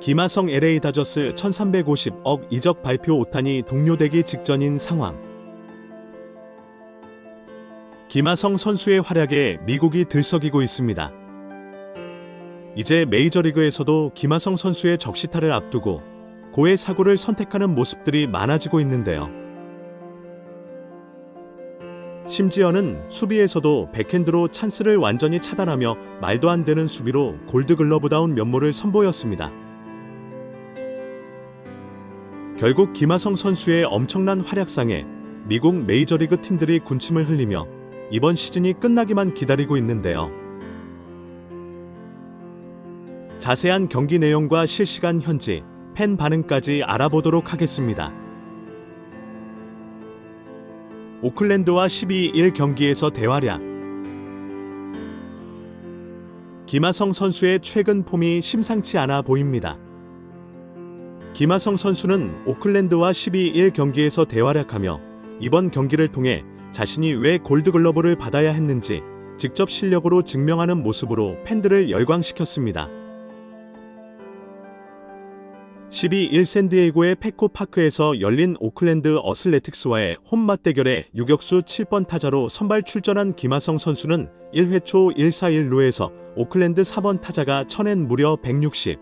김하성 LA 다저스 1350억 이적 발표 오탄이 동료되기 직전인 상황. 김하성 선수의 활약에 미국이 들썩이고 있습니다. 이제 메이저리그에서도 김하성 선수의 적시타를 앞두고 고의 사고를 선택하는 모습들이 많아지고 있는데요. 심지어는 수비에서도 백핸드로 찬스를 완전히 차단하며 말도 안 되는 수비로 골드글러브다운 면모를 선보였습니다. 결국 김하성 선수의 엄청난 활약상에 미국 메이저리그 팀들이 군침을 흘리며 이번 시즌이 끝나기만 기다리고 있는데요. 자세한 경기 내용과 실시간 현지, 팬 반응까지 알아보도록 하겠습니다. 오클랜드와 12일 경기에서 대활약 김하성 선수의 최근 폼이 심상치 않아 보입니다. 김하성 선수는 오클랜드와 12일 경기에서 대활약하며 이번 경기를 통해 자신이 왜 골드글러브를 받아야 했는지 직접 실력으로 증명하는 모습으로 팬들을 열광시켰습니다. 12일 샌디에이고의 페코 파크에서 열린 오클랜드 어슬레틱스와의 홈 맞 대결에 유격수 7번 타자로 선발 출전한 김하성 선수는 1회 초 1-4-1 루에서 오클랜드 4번 타자가 쳐낸 무려 160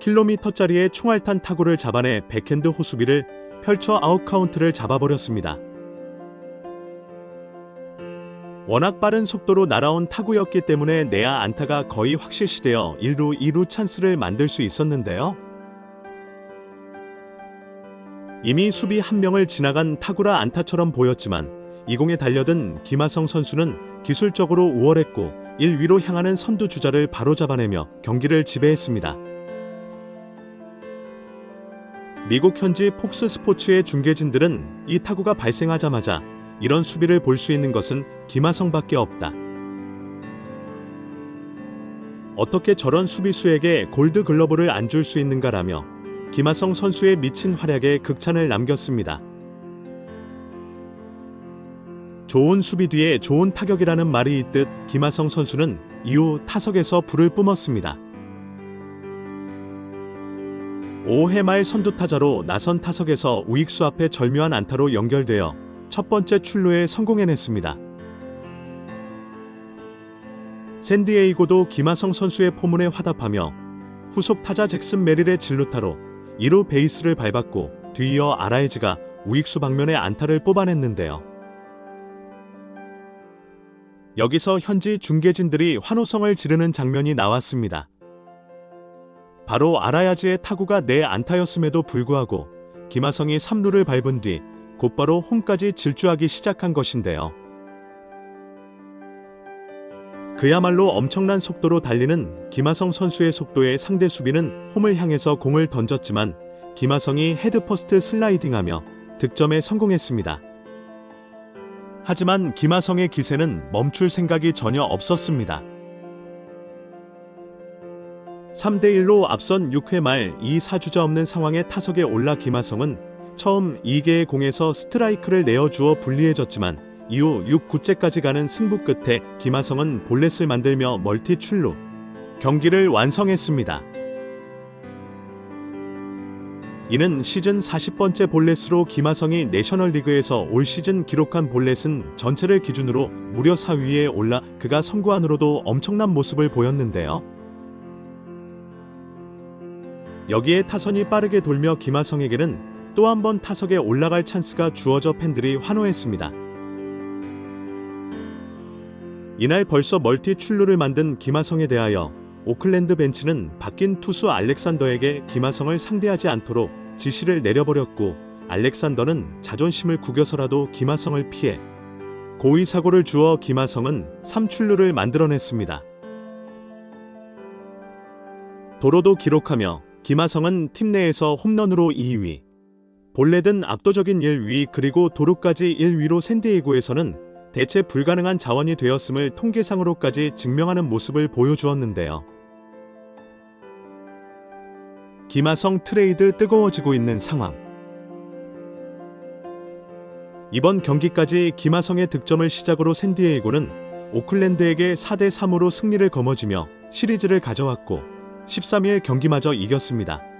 킬로미터짜리의 총알탄 타구를 잡아내 백핸드 호수비를 펼쳐 아웃카운트를 잡아버렸습니다. 워낙 빠른 속도로 날아온 타구였기 때문에 내야 안타가 거의 확실시되어 1루 2루 찬스를 만들 수 있었는데요. 이미 수비 한 명을 지나간 타구라 안타처럼 보였지만 이 공에 달려든 김하성 선수는 기술적으로 우월했고 1위로 향하는 선두 주자를 바로 잡아내며 경기를 지배했습니다. 미국 현지 폭스 스포츠의 중계진들은 이 타구가 발생하자마자 이런 수비를 볼 수 있는 것은 김하성밖에 없다. 어떻게 저런 수비수에게 골드 글러브를 안 줄 수 있는가라며 김하성 선수의 미친 활약에 극찬을 남겼습니다. 좋은 수비 뒤에 좋은 타격이라는 말이 있듯 김하성 선수는 이후 타석에서 불을 뿜었습니다. 5회 말 선두 타자로 나선 타석에서 우익수 앞에 절묘한 안타로 연결되어 첫 번째 출루에 성공해냈습니다. 샌디에이고도 김하성 선수의 포문에 화답하며 후속 타자 잭슨 메릴의 진루타로 2루 베이스를 밟았고 뒤이어 아라이즈가 우익수 방면에 안타를 뽑아냈는데요. 여기서 현지 중계진들이 환호성을 지르는 장면이 나왔습니다. 바로 아라야즈의 타구가 내 안타였음에도 불구하고 김하성이 3루를 밟은 뒤 곧바로 홈까지 질주하기 시작한 것인데요. 그야말로 엄청난 속도로 달리는 김하성 선수의 속도에 상대 수비는 홈을 향해서 공을 던졌지만 김하성이 헤드퍼스트 슬라이딩하며 득점에 성공했습니다. 하지만 김하성의 기세는 멈출 생각이 전혀 없었습니다. 3대1로 앞선 6회 말 2사주자 없는 상황에 타석에 올라 김하성은 처음 2개의 공에서 스트라이크를 내어주어 불리해졌지만 이후 6구째까지 가는 승부 끝에 김하성은 볼넷을 만들며 멀티 출루. 경기를 완성했습니다. 이는 시즌 40번째 볼넷으로 김하성이 내셔널리그에서 올 시즌 기록한 볼넷은 전체를 기준으로 무려 4위에 올라 그가 선구안으로도 엄청난 모습을 보였는데요. 여기에 타선이 빠르게 돌며 김하성에게는 또 한 번 타석에 올라갈 찬스가 주어져 팬들이 환호했습니다. 이날 벌써 멀티 출루를 만든 김하성에 대하여 오클랜드 벤치는 바뀐 투수 알렉산더에게 김하성을 상대하지 않도록 지시를 내려버렸고 알렉산더는 자존심을 구겨서라도 김하성을 피해 고의 사고를 주어 김하성은 3출루를 만들어냈습니다. 도로도 기록하며 김하성은 팀 내에서 홈런으로 2위, 볼넷은 압도적인 1위 그리고 도루까지 1위로 샌디에이고에서는 대체 불가능한 자원이 되었음을 통계상으로까지 증명하는 모습을 보여주었는데요. 김하성 트레이드 뜨거워지고 있는 상황. 이번 경기까지 김하성의 득점을 시작으로 샌디에이고는 오클랜드에게 4대 3으로 승리를 거머쥐며 시리즈를 가져왔고 13일 경기마저 이겼습니다.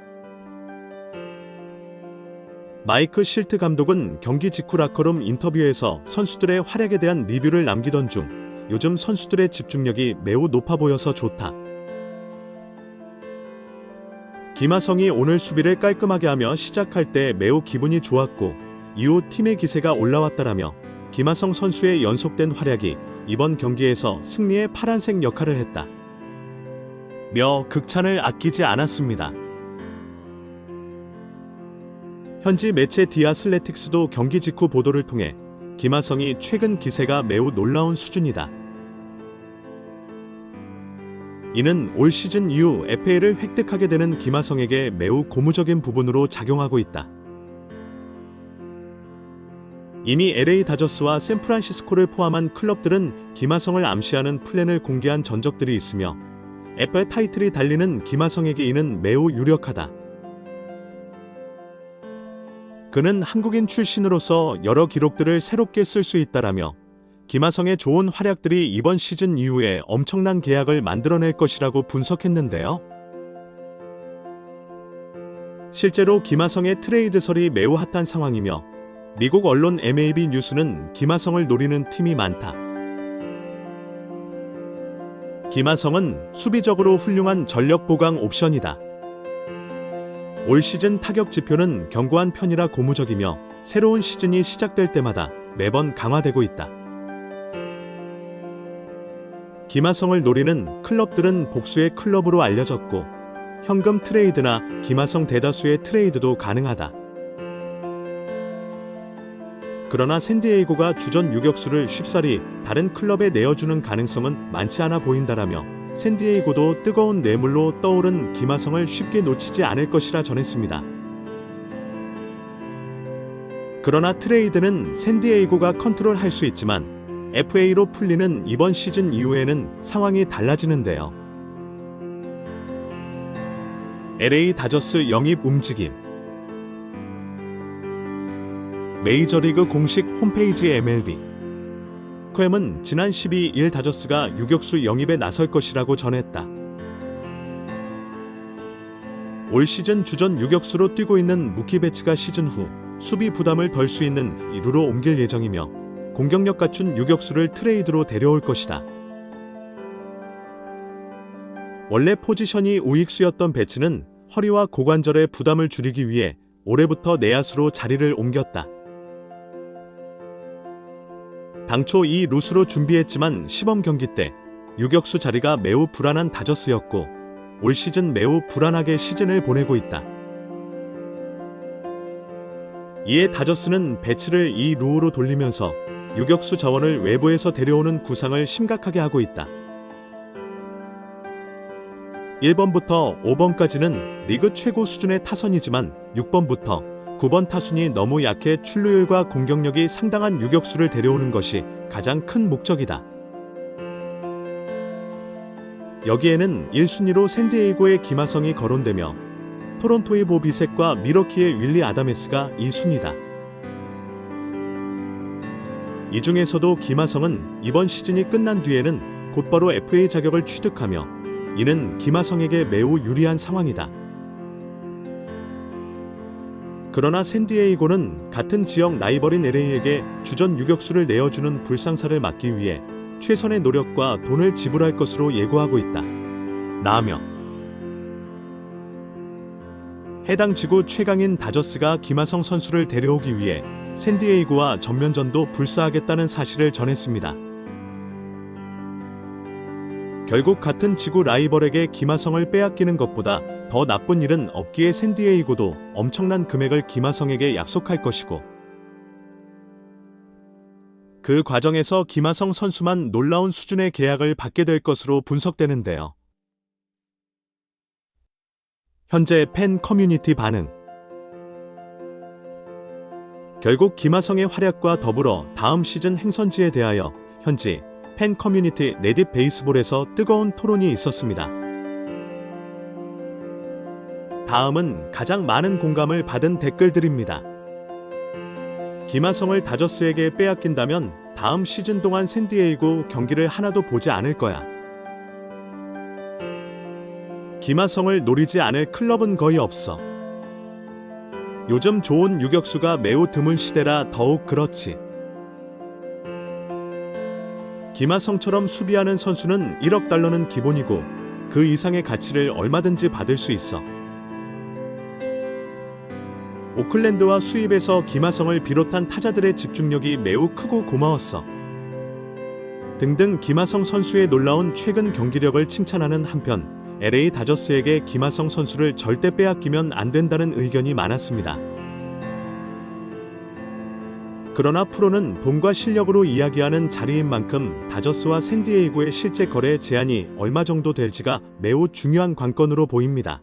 마이크 실트 감독은 경기 직후 라커룸 인터뷰에서 선수들의 활약에 대한 리뷰를 남기던 중 요즘 선수들의 집중력이 매우 높아 보여서 좋다. 김하성이 오늘 수비를 깔끔하게 하며 시작할 때 매우 기분이 좋았고 이후 팀의 기세가 올라왔다라며 김하성 선수의 연속된 활약이 이번 경기에서 승리의 파란색 역할을 했다. 며 극찬을 아끼지 않았습니다. 현지 매체 디아슬레틱스도 경기 직후 보도를 통해 김하성이 최근 기세가 매우 놀라운 수준이다. 이는 올 시즌 이후 FA를 획득하게 되는 김하성에게 매우 고무적인 부분으로 작용하고 있다. 이미 LA 다저스와 샌프란시스코를 포함한 클럽들은 김하성을 암시하는 플랜을 공개한 전적들이 있으며 FA 타이틀이 달리는 김하성에게 이는 매우 유력하다. 그는 한국인 출신으로서 여러 기록들을 새롭게 쓸 수 있다라며 김하성의 좋은 활약들이 이번 시즌 이후에 엄청난 계약을 만들어낼 것이라고 분석했는데요. 실제로 김하성의 트레이드설이 매우 핫한 상황이며 미국 언론 MAB 뉴스는 김하성을 노리는 팀이 많다. 김하성은 수비적으로 훌륭한 전력 보강 옵션이다. 올 시즌 타격 지표는 견고한 편이라 고무적이며 새로운 시즌이 시작될 때마다 매번 강화되고 있다. 김하성을 노리는 클럽들은 복수의 클럽으로 알려졌고 현금 트레이드나 김하성 대다수의 트레이드도 가능하다. 그러나 샌디에이고가 주전 유격수를 쉽사리 다른 클럽에 내어주는 가능성은 많지 않아 보인다라며 샌디에이고도 뜨거운 뇌물로 떠오른 김하성을 쉽게 놓치지 않을 것이라 전했습니다. 그러나 트레이드는 샌디에이고가 컨트롤할 수 있지만 FA로 풀리는 이번 시즌 이후에는 상황이 달라지는데요. LA 다저스 영입 움직임 메이저리그 공식 홈페이지 MLB 코엠은 지난 12일 다저스가 유격수 영입에 나설 것이라고 전했다. 올 시즌 주전 유격수로 뛰고 있는 무키 배츠가 시즌 후 수비 부담을 덜 수 있는 이루로 옮길 예정이며 공격력 갖춘 유격수를 트레이드로 데려올 것이다. 원래 포지션이 우익수였던 배츠는 허리와 고관절의 부담을 줄이기 위해 올해부터 내야수로 자리를 옮겼다. 당초 이 루스로 준비했지만 시범 경기 때 유격수 자리가 매우 불안한 다저스였고 올 시즌 매우 불안하게 시즌을 보내고 있다. 이에 다저스는 배치를 이 루어로 돌리면서 유격수 자원을 외부에서 데려오는 구상을 심각하게 하고 있다. 1번부터 5번까지는 리그 최고 수준의 타선이지만 6번부터 9번 타순이 너무 약해 출루율과 공격력이 상당한 유격수를 데려오는 것이 가장 큰 목적이다. 여기에는 1순위로 샌디에이고의 김하성이 거론되며 토론토의 보비색과 미러키의 윌리 아다메스가 2순위다. 이 중에서도 김하성은 이번 시즌이 끝난 뒤에는 곧바로 FA 자격을 취득하며 이는 김하성에게 매우 유리한 상황이다. 그러나 샌디에이고는 같은 지역 라이벌인 LA에게 주전 유격수를 내어주는 불상사를 막기 위해 최선의 노력과 돈을 지불할 것으로 예고하고 있다. 라며 해당 지구 최강인 다저스가 김하성 선수를 데려오기 위해 샌디에이고와 전면전도 불사하겠다는 사실을 전했습니다. 결국 같은 지구 라이벌에게 김하성을 빼앗기는 것보다 더 나쁜 일은 없기에 샌디에이고도 엄청난 금액을 김하성에게 약속할 것이고 그 과정에서 김하성 선수만 놀라운 수준의 계약을 받게 될 것으로 분석되는데요. 현재 팬 커뮤니티 반응 결국 김하성의 활약과 더불어 다음 시즌 행선지에 대하여 현지 팬 커뮤니티 레딧 베이스볼에서 뜨거운 토론이 있었습니다. 다음은 가장 많은 공감을 받은 댓글들입니다. 김하성을 다저스에게 빼앗긴다면 다음 시즌 동안 샌디에이고 경기를 하나도 보지 않을 거야. 김하성을 노리지 않을 클럽은 거의 없어. 요즘 좋은 유격수가 매우 드문 시대라 더욱 그렇지. 김하성처럼 수비하는 선수는 1억 달러는 기본이고 그 이상의 가치를 얼마든지 받을 수 있어. 오클랜드와 수입에서 김하성을 비롯한 타자들의 집중력이 매우 크고 고마웠어. 등등 김하성 선수의 놀라운 최근 경기력을 칭찬하는 한편 LA 다저스에게 김하성 선수를 절대 빼앗기면 안 된다는 의견이 많았습니다. 그러나 프로는 돈과 실력으로 이야기하는 자리인 만큼 다저스와 샌디에이고의 실제 거래 제한이 얼마 정도 될지가 매우 중요한 관건으로 보입니다.